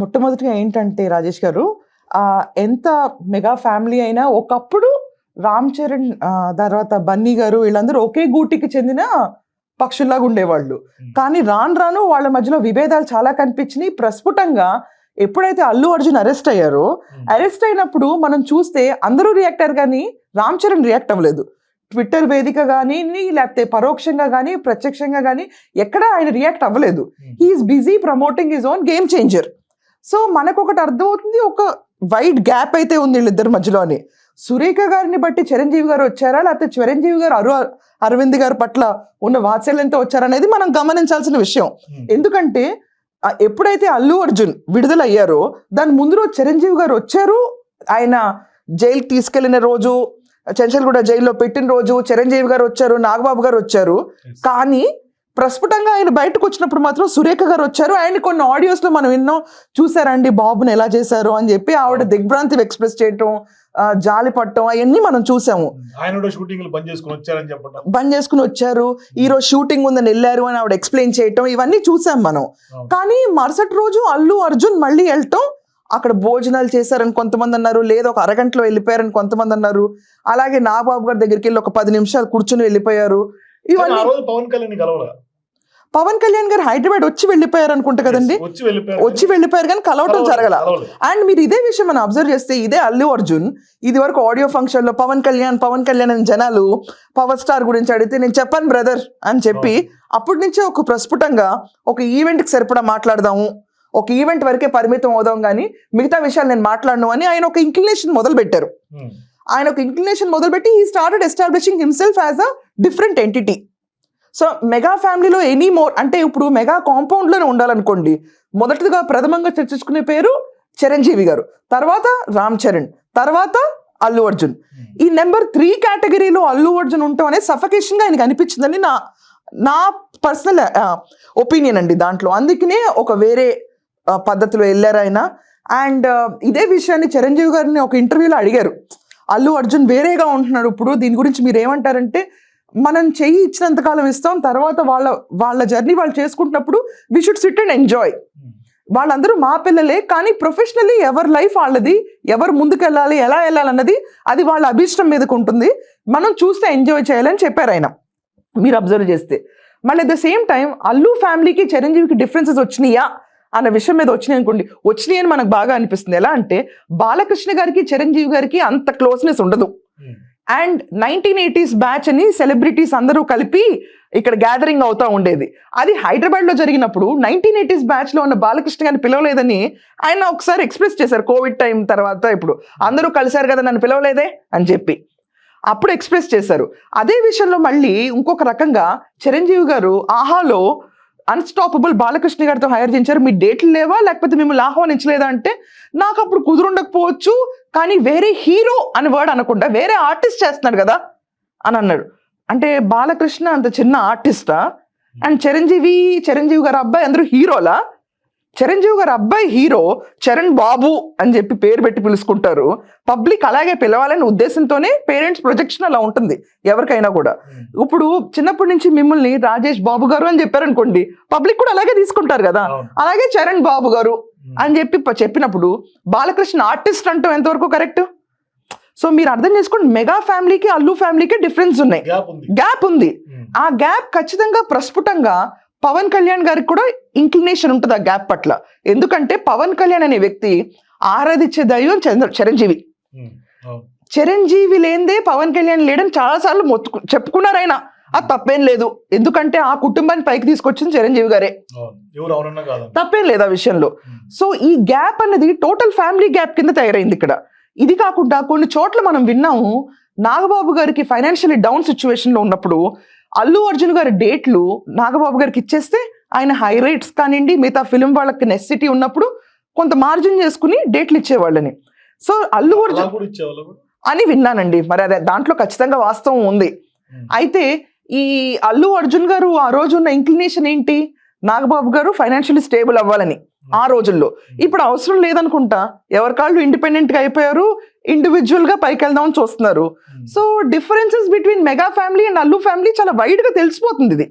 మొట్టమొదటిగా ఏంటంటే రాజేష్ గారు ఎంత మెగా ఫ్యామిలీ అయినా ఒకప్పుడు రామ్ చరణ్ తర్వాత బన్నీ గారు వీళ్ళందరూ ఒకే గూటికి చెందిన పక్షుల్లాగా ఉండేవాళ్ళు. కానీ రాను రాను వాళ్ళ మధ్యలో విభేదాలు చాలా కనిపించినాయి. ప్రస్ఫుటంగా ఎప్పుడైతే అల్లు అర్జున్ అరెస్ట్ అయ్యారో అరెస్ట్ అయినప్పుడు మనం చూస్తే అందరూ రియాక్ట్ అయ్యారు కానీ రామ్ చరణ్ రియాక్ట్ అవ్వలేదు. ట్విట్టర్ వేదిక కానీ లేకపోతే పరోక్షంగా కానీ ప్రత్యక్షంగా కానీ ఎక్కడ ఆయన రియాక్ట్ అవ్వలేదు. He's busy promoting his own game changer. So మనకు ఒకటి అర్థమవుతుంది ఒక వైడ్ గ్యాప్ అయితే ఉంది వీళ్ళిద్దరి మధ్యలోని. సురేఖ గారిని బట్టి చిరంజీవి గారు వచ్చారా? లేకపోతే చిరంజీవి గారు అరు అరవింద్ గారి పట్ల ఉన్న వాత్సల్యంతో వచ్చారనేది మనం గమనించాల్సిన విషయం. ఎందుకంటే ఆ, ఎప్పుడైతే అల్లు అర్జున్ విడుదల అయ్యారో దాని ముందు రోజు చిరంజీవి గారు వచ్చారు. ఆయన జైలుకి తీసుకెళ్ళిన రోజు చెంచల్గూడ జైల్లో పెట్టిన రోజు చిరంజీవి గారు వచ్చారు నాగబాబు గారు వచ్చారు. కానీ ప్రస్ఫుటంగా ఆయన బయటకు వచ్చినప్పుడు మాత్రం సురేఖ గారు వచ్చారు. ఆయన కొన్ని ఆడియోస్లో మనం విన్నాం. చూసారండి బాబుని ఎలా చేశారు అని చెప్పి ఆవిడ దిగ్భ్రాంతి ఎక్స్ప్రెస్ చేయటం జాలి పట్టడం అవన్నీ మనం చూసాము. బంద్ చేసుకుని వచ్చారు. ఈ రోజు షూటింగ్ ఉందని వెళ్ళారు అని ఆవిడ ఎక్స్ప్లెయిన్ చేయటం ఇవన్నీ చూసాం మనం. కానీ మరుసటి రోజు అల్లు అర్జున్ మళ్ళీ వెళ్ళటం అక్కడ భోజనాలు చేశారని కొంతమంది అన్నారు లేదా ఒక అరగంటలో వెళ్ళిపోయారని కొంతమంది అన్నారు. అలాగే నాగబాబు గారి దగ్గరికి వెళ్ళి ఒక పది నిమిషాలు కూర్చుని వెళ్ళిపోయారు. ఇవన్నీ పవన్ కళ్యాణ్ కలవరా? పవన్ కళ్యాణ్ గారు హైదరాబాద్ వచ్చి వెళ్ళిపోయారు అనుకుంటా కదండి? వచ్చి వెళ్ళిపోయారు. కానీ కలవటం జరగల. అండ్ మీరు ఇదే విషయం మనం అబ్జర్వ్ చేస్తే ఇదే అల్లు అర్జున్ ఇది వరకు ఆడియో ఫంక్షన్లో పవన్ కళ్యాణ్ పవన్ కళ్యాణ్ అని జనాలు పవర్ స్టార్ గురించి అడిగితే నేను చెప్పాను బ్రదర్ అని చెప్పి అప్పటి నుంచే ఒక ప్రస్ఫుటంగా ఒక ఈవెంట్కి సరిపడా మాట్లాడదాము ఒక ఈవెంట్ వరకే పరిమితం అవుదాం కానీ మిగతా విషయాలు నేను మాట్లాడను అని ఆయన ఒక ఇంక్లినేషన్ మొదలు పెట్టారు ఉమ్. ఆయన ఒక ఇంక్లినేషన్ మొదలుపెట్టి ఈ started establishing himself as a different entity so mega ఫ్యామిలీలో ఎనీ మోర్ అంటే ఇప్పుడు మెగా కాంపౌండ్లోనే ఉండాలనుకోండి మొదటిగా ప్రథమంగా చర్చించుకునే పేరు చిరంజీవి గారు తర్వాత రామ్ చరణ్ తర్వాత అల్లు అర్జున్. ఉమ్. ఈ నెంబర్ త్రీ కేటగిరీలో అల్లు అర్జున్ ఉండటం అనేది సఫకేషన్గా ఆయనకి అనిపించిందని నా నా పర్సనల్ ఒపీనియన్ అండి దాంట్లో. అందుకనే ఒక వేరే పద్ధతిలో వెళ్ళారు ఆయన. అండ్ ఇదే విషయాన్ని చిరంజీవి గారిని ఒక ఇంటర్వ్యూలో అడిగారు. అల్లు అర్జున్ వేరేగా ఉంటున్నాడు ఇప్పుడు దీని గురించి మీరు ఏమంటారంటే మనం చెయ్యి ఇచ్చినంత కాలం ఇస్తాం తర్వాత వాళ్ళ వాళ్ళ జర్నీ వాళ్ళు చేసుకుంటున్నప్పుడు we should sit and enjoy. వాళ్ళందరూ మా పిల్లలే కానీ ప్రొఫెషనల్లీ ఎవరి లైఫ్ వాళ్ళది ఎవరు ముందుకు వెళ్ళాలి ఎలా వెళ్ళాలన్నది అది వాళ్ళ అభిష్టం మీదకు ఉంటుంది. మనం చూస్తే ఎంజాయ్ చేయాలని చెప్పారు ఆయన. మీరు అబ్జర్వ్ చేస్తే. మళ్ళీ at the same time Allu ఫ్యామిలీకి చిరంజీవికి డిఫరెన్సెస్ వచ్చినాయా అన్న విషయం మీద వచ్చినాయి అనుకోండి. వచ్చినాయి అని మనకు బాగా అనిపిస్తుంది. ఎలా అంటే బాలకృష్ణ గారికి చిరంజీవి గారికి అంత క్లోజ్నెస్ ఉండదు. Um. And nineteen eighties batch అని సెలబ్రిటీస్ అందరూ కలిపి ఇక్కడ గ్యాదరింగ్ అవుతూ ఉండేది. అది హైదరాబాద్లో జరిగినప్పుడు నైన్టీన్ ఎయిటీస్ బ్యాచ్లో ఉన్న బాలకృష్ణ గారిని పిలవలేదని ఆయన ఒకసారి ఎక్స్ప్రెస్ చేశారు. కోవిడ్ టైం తర్వాత ఇప్పుడు. అందరూ కలిశారు కదా నన్ను పిలవలేదే అని చెప్పి. అప్పుడు ఎక్స్ప్రెస్ చేశారు. అదే విషయంలో మళ్ళీ ఇంకొక రకంగా చిరంజీవి గారు ఆహాలో అన్స్టాపబుల్ బాలకృష్ణ గారితో హైర్ చేయించారు. మీ డేట్లు లేవా? లేకపోతే మిమ్మల్ని ఆహ్వానించలేదా? అంటే నాకు అప్పుడు కుదురుండకపోవచ్చు. కానీ వేరే హీరో అని వర్డ్ అనకుండా వేరే ఆర్టిస్ట్ చేస్తున్నాడు కదా అని అన్నాడు. అంటే బాలకృష్ణ అంత చిన్న ఆర్టిస్టా అండ్ చిరంజీవి చిరంజీవి గారు అబ్బాయి అందరూ హీరోలా? చిరంజీవి గారు అబ్బాయి హీరో చరణ్ బాబు అని చెప్పి పేరు పెట్టి పిలుచుకుంటారు పబ్లిక్ అలాగే పిలవాలనే ఉద్దేశంతోనే పేరెంట్స్ ప్రొజెక్షన్ అలా ఉంటుంది ఎవరికైనా కూడా ఉమ్. ఇప్పుడు చిన్నప్పటి నుంచి మిమ్మల్ని రాజేష్ బాబు గారు అని చెప్పారనుకోండి పబ్లిక్ కూడా అలాగే తీసుకుంటారు కదా. అలాగే చరణ్ బాబు గారు ఉమ్. అని చెప్పి చెప్పినప్పుడు బాలకృష్ణ ఆర్టిస్ట్ అంటాం ఎంతవరకు కరెక్ట్ సో మీరు అర్థం చేసుకోండి మెగా ఫ్యామిలీకి అల్లు ఫ్యామిలీకి డిఫరెన్స్ ఉన్నాయి గ్యాప్ ఉంది ఉమ్. ఆ గ్యాప్ ఖచ్చితంగా ప్రస్ఫుటంగా పవన్ కళ్యాణ్ గారికి కూడా ఇంక్లినేషన్ ఉంటుంది ఆ గ్యాప్ పట్ల. ఎందుకంటే పవన్ కళ్యాణ్ అనే వ్యక్తి ఆరాధించే దైవం చంద్ర చిరంజీవి. చిరంజీవి లేనిదే పవన్ కళ్యాణ్ లేడని చాలాసార్లు మొత్తుకు చెప్పుకున్నారు ఆయన. అది తప్పేం లేదు. ఎందుకంటే ఆ కుటుంబాన్ని పైకి తీసుకొచ్చింది చిరంజీవి గారే. తప్పేం లేదు ఆ విషయంలో. సో ఈ గ్యాప్ అన్నది టోటల్ ఫ్యామిలీ గ్యాప్ కింద తయారైంది ఇక్కడ. ఇది కాకుండా కొన్ని చోట్ల మనం విన్నాము నాగబాబు గారికి ఫైనాన్షియల్లీ డౌన్ సిచ్యువేషన్లో ఉన్నప్పుడు అల్లు అర్జున్ గారి డేట్లు నాగబాబు గారికి ఇచ్చేస్తే ఆయన హై రేట్స్ కానివ్వండి మిగతా ఫిలిం వాళ్ళకి నెసిటీ ఉన్నప్పుడు కొంత మార్జిన్ చేసుకుని డేట్లు ఇచ్చేవాళ్ళని. సో అల్లు అలా అర్జున్ అని విన్నానండి. మరి అదే దాంట్లో ఖచ్చితంగా వాస్తవం ఉంది. అయితే ఈ అల్లు అర్జున్ గారు ఆ రోజు ఉన్న ఇంక్లినేషన్ ఏంటి? నాగబాబు గారు ఫైనాన్షియల్లీ స్టేబుల్ అవ్వాలని ఆ రోజుల్లో. ఇప్పుడు అవసరం లేదనుకుంటా ఎవరి కాళ్ళు ఇండిపెండెంట్గా అయిపోయారు ఇండివిజువల్గా పైకి వెళ్దామని చూస్తున్నారు. So differences between mega family and Allu family చాలా వైడ్గా తెలిసిపోతుంది ఇది